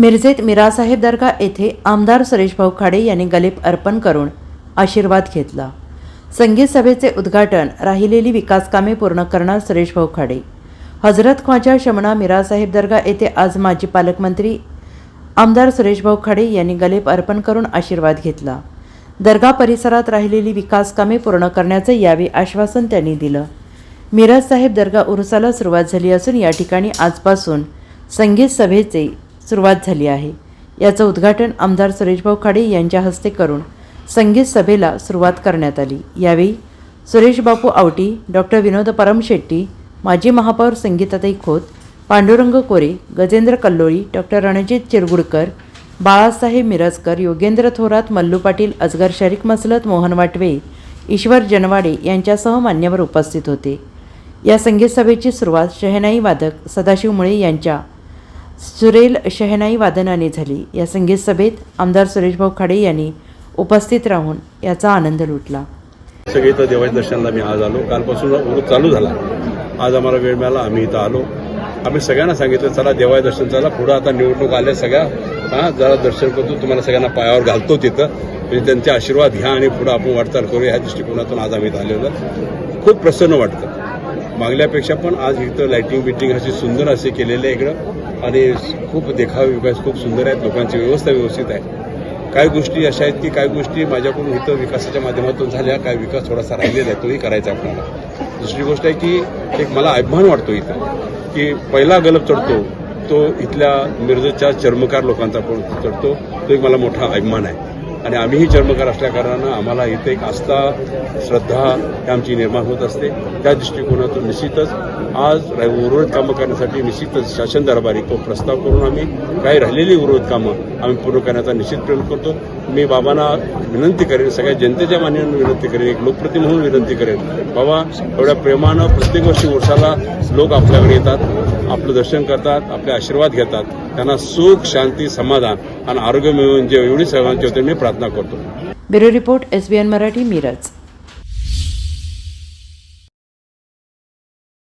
मिरजेत मिरासाहेब दर्गा येथे आमदार सुरेशभाऊ खाडे यांनी गलेप अर्पण करून आशीर्वाद घेतला. संगीत सभेचे उद्घाटन राहिलेली विकासकामे पूर्ण करणार सुरेशभाऊ खाडे. हजरत ख्वाजा शमणा मिरासाहेब दर्गा येथे आज माजी पालकमंत्री आमदार सुरेशभाऊ खाडे यांनी गलेप अर्पण करून आशीर्वाद घेतला. दर्गा परिसरात राहिलेली विकासकामे पूर्ण करण्याचे यावेळी आश्वासन त्यांनी दिलं. मिराज साहेब दर्गा उरुसाला सुरुवात झाली असून या ठिकाणी आजपासून संगीत सभेचे सुरुवात झाली आहे. याचं उद्घाटन आमदार सुरेशभाऊ खाडे यांच्या हस्ते करून संगीत सभेला सुरुवात करण्यात आली. यावेळी सुरेश बापू आवटी डॉक्टर विनोद परमशेट्टी माजी महापौर संगीताताई खोत पांडुरंग कोरे गजेंद्र कल्लोळी डॉक्टर रणजित चिरगुडकर बाळासाहेब मिरजकर योगेंद्र थोरात मल्लू पाटील अजगर शरीक मसलत मोहन वाटवे ईश्वर जनवाडे यांच्यासह मान्यवर उपस्थित होते. या संगीत सभेची सुरुवात शहनाई वादक सदाशिव मुळे यांच्या सुरेल शहनाई वादनाने झाली. या संगीत सभेत आमदार सुरेशभाऊ खाडे यांनी उपस्थित राहून याचा आनंद लुटला. सगळे इथं देवाच्या दर्शनाला मी आज आलो. कालपासून उरूस चालू झाला. आज आम्हाला वेळ मिळाला आम्ही इथं आलो. आम्ही सगळ्यांना सांगितलं चला देवाच्या दर्शन चला पुढं आता निवडणूक आल्या सगळ्या. हां जरा दर्शन करतो. तुम्हाला सगळ्यांना पायावर घालतो तिथं. म्हणजे त्यांचे आशीर्वाद घ्या आणि पुढं आपण वाटचाल करूया. ह्या दृष्टिकोनातून आज आम्ही इथं आलेलो खूप प्रसन्न वाटतं. मागल्यापेक्षा पण आज इथं लाईटिंग बिटिंग अशी सुंदर असे केलेले आहे इकडं. आणि खूप देखावे विकास खूप सुंदर आहेत लोकांची व्यवस्था व्यवस्थित आहे. काही गोष्टी अशा आहेत की काही गोष्टी माझ्याकडून इथं विकासाच्या माध्यमातून झाल्या काही विकास थोडासा राहिलेला आहे तोही करायचा आपल्याला. दुसरी गोष्ट आहे की एक मला अभिमान वाटतो इथं की पहिला गलब चढतो तो इथल्या मिरजच्या चर्मकार लोकांचा पण चढतो तो एक मला मोठा अभिमान आहे. आणि आम्हीही चर्मकार असल्याकारणानं आम्हाला इथे एक आस्था श्रद्धा ही आमची निर्माण होत असते. त्या दृष्टिकोनातून निश्चितच आज उर्वरित कामं करण्यासाठी निश्चितच शासन दरबारी तो प्रस्ताव करून आम्ही काही राहिलेली उर्वरित कामं आम्ही पूर्ण करण्याचा निश्चित प्रयत्न करतो. मी बाबांना विनंती करेन सगळ्या जनतेच्या मान्यानं विनंती करेन एक लोकप्रति म्हणून विनंती करेन. बाबा एवढ्या प्रेमानं प्रत्येक वर्षी वर्षाला लोक आपल्याकडे येतात. आपलं दर्शन करतात आपले आशीर्वाद घेतात त्यांना सुख शांती समाधान आणि आरोग्य मिळवून जे एवढी सर्वांची होते मी प्रार्थना करतो. Bureau report S B N Marathi Miraj.